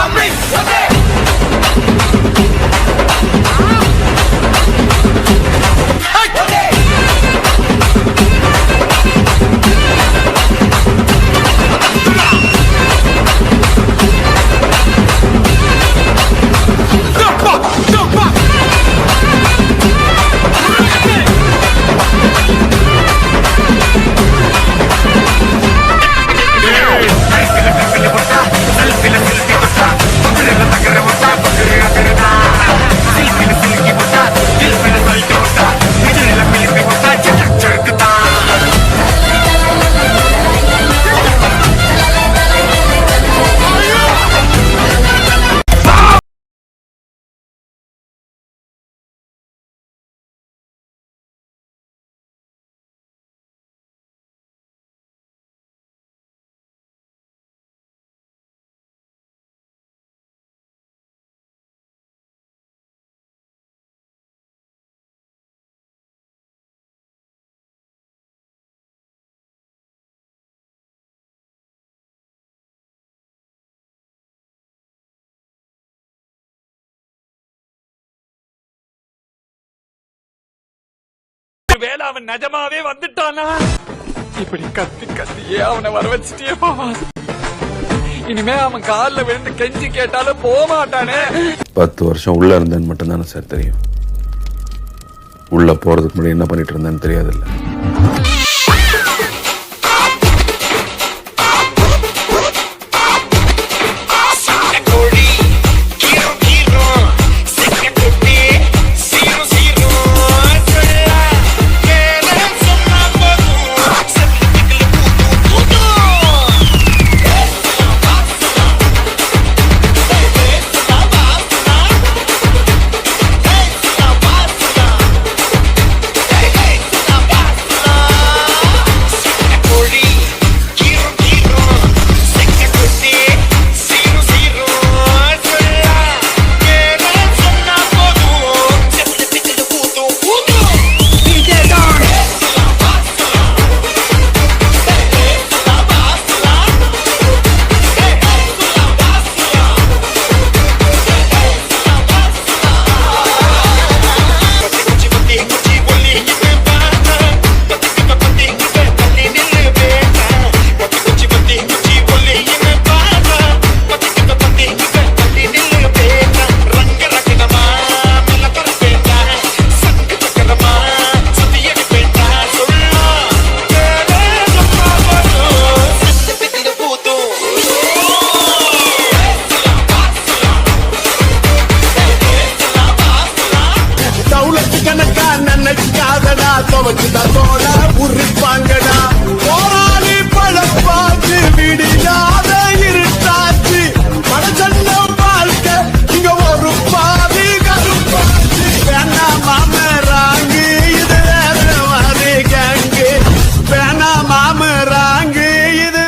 coming. Okay. வேலை அவன் நிஜமாவே வந்துட்டானா? இப்படி கத்தி கத்தியே அவனை வர வச்சுட்டே போவான். இனிமே அவன் காலில் விழுந்து கெஞ்சி கேட்டாலும் போகமாட்டானே பத்து வருஷம் உள்ள இருந்தேன்னு மட்டும்தானே சார் தெரியும். உள்ள போறதுக்கு முன்னாடி என்ன பண்ணிட்டு இருந்தேன்னு தெரியாதுல்ல.